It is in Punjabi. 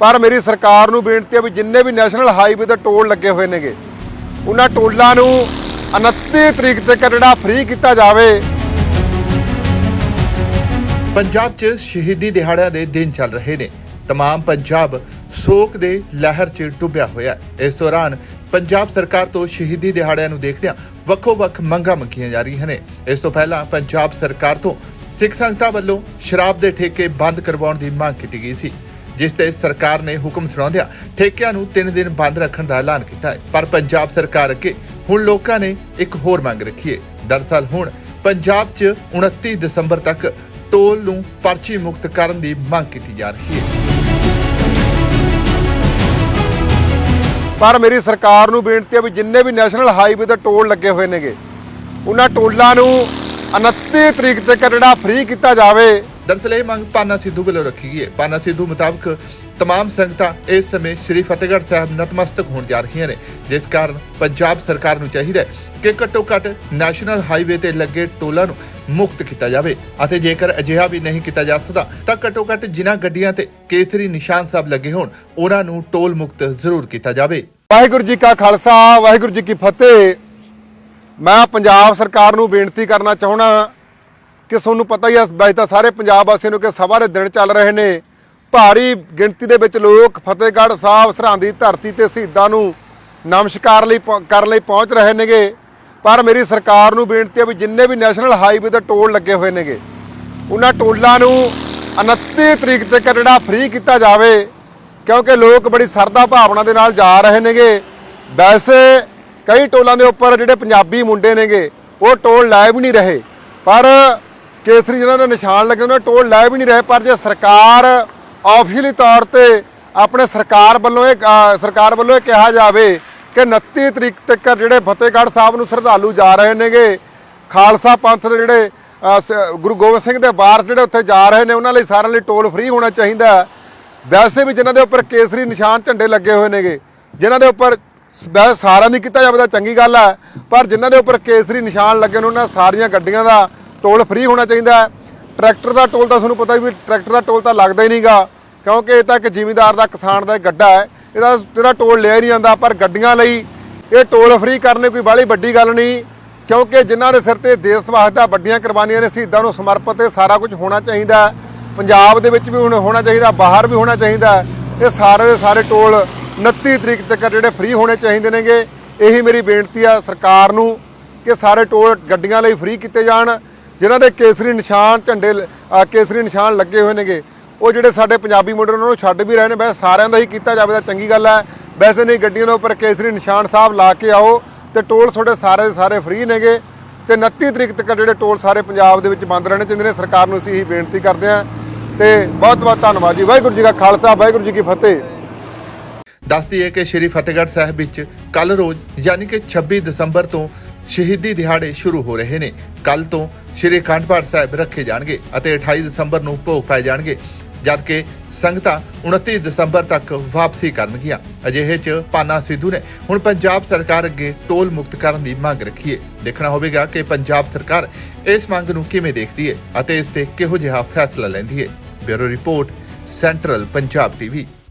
ਪਰ ਮੇਰੀ ਸਰਕਾਰ ਨੂੰ ਬੇਨਤੀ ਹੈ ਵੀ ਜਿੰਨੇ ਵੀ ਨੈਸ਼ਨਲ ਹਾਈਵੇ ਤੇ ਟੋਲ ਲੱਗੇ ਹੋਏ ਨੇਗੇ, ਉਹਨਾਂ ਟੋਲਾਂ ਨੂੰ 29 ਤਰੀਕ ਤੱਕ ਜਿਹੜਾ ਫ੍ਰੀ ਕੀਤਾ ਜਾਵੇ। ਪੰਜਾਬ 'ਚ ਸ਼ਹੀਦੀ ਦਿਹਾੜਿਆਂ ਦੇ ਦਿਨ ਚੱਲ ਰਹੇ ਨੇ। ਤਮਾਮ ਪੰਜਾਬ ਸੋਕ ਦੇ ਲਹਿਰ 'ਚ ਡੁੱਬਿਆ ਹੋਇਆ ਹੈ। ਇਸ ਦੌਰਾਨ ਪੰਜਾਬ ਸਰਕਾਰ ਤੋਂ ਸ਼ਹੀਦੀ ਦਿਹਾੜਿਆਂ ਨੂੰ ਦੇਖਦਿਆਂ ਵੱਖੋ-ਵੱਖ ਮੰਗਾਂ ਮੰਗੀਆਂ ਜਾ ਰਹੀਆਂ ਨੇ। ਇਸ ਤੋਂ ਪਹਿਲਾਂ ਪੰਜਾਬ ਸਰਕਾਰ ਤੋਂ ਸਿੱਖ ਸੰਗਤਾਂ ਵੱਲੋਂ ਸ਼ਰਾਬ ਦੇ ਠੇਕੇ ਬੰਦ ਕਰਵਾਉਣ ਦੀ ਮੰਗ ਕੀਤੀ ਗਈ ਸੀ। ਜਿਸ ਤੇ ਸਰਕਾਰ ਨੇ ਹੁਕਮ ਸੁਣਾਉਂਦਿਆਂ ਠੇਕਿਆਂ ਨੂੰ 3 ਦਿਨ ਬੰਦ ਰੱਖਣ ਦਾ ਐਲਾਨ ਕੀਤਾ ਹੈ। ਪਰ ਪੰਜਾਬ ਸਰਕਾਰ ਅੱਗੇ ਹੁਣ ਲੋਕਾਂ ਨੇ ਇੱਕ ਹੋਰ ਮੰਗ ਰੱਖੀ ਹੈ। ਦਰਸਲ ਹੁਣ ਪੰਜਾਬ 'ਚ 29 ਦਸੰਬਰ ਤੱਕ ਟੋਲ ਨੂੰ ਪਰਚੀ ਮੁਕਤ ਕਰਨ ਦੀ ਮੰਗ ਕੀਤੀ ਜਾ ਰਹੀ ਹੈ। ਪਰ ਮੇਰੀ ਸਰਕਾਰ ਨੂੰ ਬੇਨਤੀ ਹੈ ਵੀ ਜਿੰਨੇ ਵੀ ਨੈਸ਼ਨਲ ਹਾਈਵੇ ਤੇ ਟੋਲ ਲੱਗੇ ਹੋਏ ਨੇਗੇ, ਉਹਨਾਂ ਟੋਲਾਂ ਨੂੰ 29 ਤਰੀਕ ਤੱਕ ਜਿਹੜਾ ਫ੍ਰੀ ਕੀਤਾ ਜਾਵੇ ਦਰਸਲ ਇਹ ਮੰਗ ਪਾਨਾ ਸਿੱਧੂ ਵੱਲੋਂ ਰੱਖੀ ਗਈ ਹੈ। ਪਾਨਾ ਸਿੱਧੂ ਮੁਤਾਬਕ ਤਮਾਮ ਸੰਗਤਾਂ ਇਸ ਸਮੇਂ ਸ੍ਰੀ ਫਤਿਹਗੜ੍ਹ ਸਾਹਿਬ ਨਤਮਸਤਕ ਹੋਣ ਜਾ ਰਹੀਆਂ ਨੇ, ਜਿਸ ਕਾਰਨ ਪੰਜਾਬ ਸਰਕਾਰ ਨੂੰ ਚਾਹੀਦਾ ਹੈ ਕਿ ਘੱਟੋ ਘੱਟ ਨੈਸ਼ਨਲ ਹਾਈਵੇ ਤੇ ਲੱਗੇ ਟੋਲਾਂ ਨੂੰ ਮੁਕਤ ਕੀਤਾ ਜਾਵੇ ਅਤੇ ਜੇਕਰ ਅਜਿਹਾ ਵੀ ਨਹੀਂ ਕੀਤਾ ਜਾ ਸਕਦਾ, ਤਾਂ ਘੱਟੋ ਘੱਟ ਜਿਨ੍ਹਾਂ ਗੱਡੀਆਂ ਤੇ ਕੇਸਰੀ ਨਿਸ਼ਾਨ ਸਾਹਿਬ ਲੱਗੇ ਹੋਣ, ਉਹਨਾਂ ਨੂੰ ਟੋਲ ਮੁਕਤ ਜ਼ਰੂਰ ਕੀਤਾ ਜਾਵੇ। ਵਾਹਿਗੁਰੂ ਜੀ ਕਾ ਖਾਲਸਾ, ਵਾਹਿਗੁਰੂ ਜੀ ਕੀ ਫਤਿਹ। ਮੈਂ ਪੰਜਾਬ ਸਰਕਾਰ ਨੂੰ ਬੇਨਤੀ ਕਰਨਾ ਚਾਹੁੰਦਾ ਕਿ ਤੁਹਾਨੂੰ ਪਤਾ ਹੀ ਹੈ ਵੈਸੇ ਤਾਂ ਸਾਰੇ ਪੰਜਾਬ ਵਾਸੀਆਂ ਨੂੰ ਕਿ ਸਭਾ ਦੇ ਦਿਨ ਚੱਲ ਰਹੇ ਨੇ। ਭਾਰੀ ਗਿਣਤੀ ਦੇ ਵਿੱਚ ਲੋਕ ਫਤਿਹਗੜ੍ਹ ਸਾਹਿਬ, ਸਰਹੰਦ ਦੀ ਧਰਤੀ ਤੇ ਸ਼ਹੀਦਾਂ ਨੂੰ ਨਮਸਕਾਰ ਲਈ ਪਹੁੰ- ਕਰਨ ਲਈ ਪਹੁੰਚ ਰਹੇ ਨੇਗੇ। ਪਰ ਮੇਰੀ ਸਰਕਾਰ ਨੂੰ ਬੇਨਤੀ ਹੈ ਵੀ ਜਿੰਨੇ ਵੀ ਨੈਸ਼ਨਲ ਹਾਈਵੇ ਤੇ ਟੋਲ ਲੱਗੇ ਹੋਏ ਨੇਗੇ, ਉਹਨਾਂ ਟੋਲਾਂ ਨੂੰ 29 ਤਰੀਕ ਤੱਕ ਜਿਹੜਾ ਫ੍ਰੀ ਕੀਤਾ ਜਾਵੇ, ਕਿਉਂਕਿ ਲੋਕ ਬੜੀ ਸਰਦਾ ਭਾਵਨਾ ਦੇ ਨਾਲ ਜਾ ਰਹੇ ਨੇਗੇ। ਵੈਸੇ ਕਈ ਟੋਲਾਂ ਦੇ ਉੱਪਰ ਜਿਹੜੇ ਪੰਜਾਬੀ ਮੁੰਡੇ ਨੇਗੇ, ਉਹ ਟੋਲ ਲੈ ਵੀ ਨਹੀਂ ਰਹੇ, ਪਰ ਕੇਸਰੀ ਜਿਹਨਾਂ ਦੇ ਨਿਸ਼ਾਨ ਲੱਗੇ ਉਹਨਾਂ ਟੋਲ ਲੈ ਵੀ ਨਹੀਂ ਰਹੇ, ਪਰ ਜੇ ਸਰਕਾਰ ਆਫੀਸ਼ੀਅਲੀ ਤੌਰ ਤੇ ਆਪਣੇ ਸਰਕਾਰ ਵੱਲੋਂ ਇਹ ਸਰਕਾਰ ਵੱਲੋਂ ਇਹ ਕਿਹਾ ਜਾਵੇ ਕਿ 29 ਤਰੀਕ ਤੱਕ ਜਿਹੜੇ ਫਤਿਹਗੜ੍ਹ ਸਾਹਿਬ ਨੂੰ ਸ਼ਰਧਾਲੂ ਜਾ ਰਹੇ ਨੇਗੇ, ਖਾਲਸਾ ਪੰਥ ਦੇ ਜਿਹੜੇ ਸ- ਗੁਰੂ ਗੋਬਿੰਦ ਸਿੰਘ ਦੇ ਵਾਰਸ ਜਿਹੜੇ ਉੱਥੇ ਜਾ ਰਹੇ ਨੇ, ਉਹਨਾਂ ਲਈ ਸਾਰਿਆਂ ਲਈ ਟੋਲ ਫ੍ਰੀ ਹੋਣਾ ਚਾਹੀਦਾ ਵੈਸੇ ਵੀ ਜਿਨ੍ਹਾਂ ਦੇ ਉੱਪਰ ਕੇਸਰੀ ਨਿਸ਼ਾਨ ਝੰਡੇ ਲੱਗੇ ਹੋਏ ਨੇਗੇ, ਜਿਨ੍ਹਾਂ ਦੇ ਉੱਪਰ ਵੈਸੇ ਸਾਰਿਆਂ ਦੀ ਕੀਤਾ ਜਾਵੇ ਤਾਂ ਚੰਗੀ ਗੱਲ ਹੈ, ਪਰ ਜਿਨ੍ਹਾਂ ਦੇ ਉੱਪਰ ਕੇਸਰੀ ਨਿਸ਼ਾਨ ਲੱਗੇ ਨੇ, ਉਹਨਾਂ ਸਾਰੀਆਂ ਗੱਡੀਆਂ ਦਾ ਟੋਲ ਫ੍ਰੀ ਹੋਣਾ ਚਾਹੀਦਾ ਹੈ। ਟਰੈਕਟਰ ਦਾ ਟੋਲ ਤਾਂ ਤੁਹਾਨੂੰ ਪਤਾ ਵੀ ਟਰੈਕਟਰ ਦਾ ਟੋਲ ਤਾਂ ਲੱਗਦਾ ਹੀ ਨਹੀਂਗਾ। ਕਿਉਂਕਿ ਇਹ ਤਾਂ ਇੱਕ ਜ਼ਿਮੀਂਦਾਰ ਦਾ, ਕਿਸਾਨ ਦਾ ਗੱਡਾ ਹੈ। ਇਹਦਾ ਜਿਹੜਾ ਟੋਲ ਲਿਆ ਹੀ ਨਹੀਂ ਜਾਂਦਾ, ਪਰ ਗੱਡੀਆਂ ਲਈ ਇਹ ਟੋਲ ਫ੍ਰੀ ਕਰਨੇ ਕੋਈ ਬਾਹਲੀ ਵੱਡੀ ਗੱਲ ਨਹੀਂ। ਕਿਉਂਕਿ ਜਿਨ੍ਹਾਂ ਦੇ ਸਿਰ ਤੇ ਦੇਸ਼ ਵਾਸਤੇ ਵੱਡੀਆਂ ਕੁਰਬਾਨੀਆਂ ਨੇ, ਸ਼ਹੀਦਾਂ ਨੂੰ ਸਮਰਪਿਤ ਇਹ ਸਾਰਾ ਕੁਝ ਹੋਣਾ ਚਾਹੀਦਾ ਪੰਜਾਬ ਦੇ ਵਿੱਚ ਵੀ ਹੁਣ ਹੋਣਾ ਚਾਹੀਦਾ, ਬਾਹਰ ਵੀ ਹੋਣਾ ਚਾਹੀਦਾ ਇਹ ਸਾਰੇ ਦੇ ਸਾਰੇ ਟੋਲ 29 ਤਰੀਕ ਤੱਕ ਜਿਹੜੇ ਫ੍ਰੀ ਹੋਣੇ ਚਾਹੀਦੇ ਨੇਗੇ। ਇਹੀ ਮੇਰੀ ਬੇਨਤੀ ਆ ਸਰਕਾਰ ਨੂੰ ਕਿ ਸਾਰੇ ਟੋਲ ਗੱਡੀਆਂ ਲਈ ਫ੍ਰੀ ਕੀਤੇ ਜਾਣ। ਜਿਨ੍ਹਾਂ ਦੇ ਕੇਸਰੀ ਨਿਸ਼ਾਨ ਝੰਡੇ ਲ- ਕੇਸਰੀ ਨਿਸ਼ਾਨ ਲੱਗੇ ਹੋਏ ਨੇਗੇ, ਉਹ ਜਿਹੜੇ ਸਾਡੇ ਪੰਜਾਬੀ ਮੁੰਡੇ ਉਹਨਾਂ ਨੂੰ ਛੱਡ ਵੀ ਰਹੇ ਨੇ। ਵੈਸੇ ਸਾਰਿਆਂ ਦਾ ਹੀ ਕੀਤਾ ਜਾਵੇ ਤਾਂ ਚੰਗੀ ਗੱਲ ਹੈ। ਵੈਸੇ ਨਹੀਂ, ਗੱਡੀਆਂ ਦੇ ਉੱਪਰ ਕੇਸਰੀ ਨਿਸ਼ਾਨ ਸਾਹਿਬ ਲਾ ਕੇ ਆਓ ਤੇ ਟੋਲ ਤੁਹਾਡੇ ਸਾਰੇ ਦੇ ਸਾਰੇ ਫ੍ਰੀ ਨੇਗੇ। ਤੇ 29 ਤਰੀਕ ਤੱਕ ਜਿਹੜੇ ਟੋਲ ਸਾਰੇ ਪੰਜਾਬ ਦੇ ਵਿੱਚ ਬੰਦ ਰਹਿਣੇ ਚਾਹੀਦੇ ਨੇ, ਸਰਕਾਰ ਨੂੰ ਅਸੀਂ ਇਹੀ ਬੇਨਤੀ ਕਰਦੇ ਹਾਂ। ਤੇ ਬਹੁਤ ਬਹੁਤ ਧੰਨਵਾਦ ਜੀ। ਵਾਹਿਗੁਰੂ ਜੀ ਕਾ ਖਾਲਸਾ, ਵਾਹਿਗੁਰੂ ਜੀ ਕੀ ਫਤਿਹ। ਦੱਸਦੀ ਹੈ ਕਿ ਸ਼੍ਰੀ ਫਤਿਹਗੜ੍ਹ ਸਾਹਿਬ ਵਿੱਚ ਕੱਲ ਰੋਜ਼, ਯਾਨੀ ਕਿ 26 ਦਸੰਬਰ ਤੋਂ ਸ਼ਹੀਦੀ ਦਿਹਾੜੇ ਸ਼ੁਰੂ ਹੋ ਰਹੇ ਨੇ। ਕੱਲ ਤੋਂ ਸ਼੍ਰੀ ਅਖੰਡ ਪਾਠ ਸਾਹਿਬ ਰੱਖੇ ਜਾਣਗੇ ਅਤੇ 28 ਦਸੰਬਰ ਨੂੰ ਭੋਗ ਪਾਏ ਜਾਣਗੇ, ਜਦਕਿ ਸੰਗਤਾਂ 29 ਦਸੰਬਰ ਤੱਕ ਵਾਪਸੀ ਕਰਨਗੀਆਂ। ਅਜਿਹੇ 'ਚ ਪਾਨਾ ਸਿੱਧੂ ਨੇ ਹੁਣ ਪੰਜਾਬ ਸਰਕਾਰ ਅੱਗੇ ਟੋਲ ਮੁਕਤ ਕਰਨ ਦੀ ਮੰਗ ਰੱਖੀ ਹੈ ਦੇਖਣਾ ਹੋਵੇਗਾ ਕਿ ਪੰਜਾਬ ਸਰਕਾਰ ਇਸ ਮੰਗ ਨੂੰ ਕਿਵੇਂ ਦੇਖਦੀ ਹੈ ਅਤੇ ਇਸ ਤੇ ਕਿਹੋ ਜਿਹਾ ਫੈਸਲਾ ਲੈਂਦੀ ਹੈ bureau report, central Punjab TV.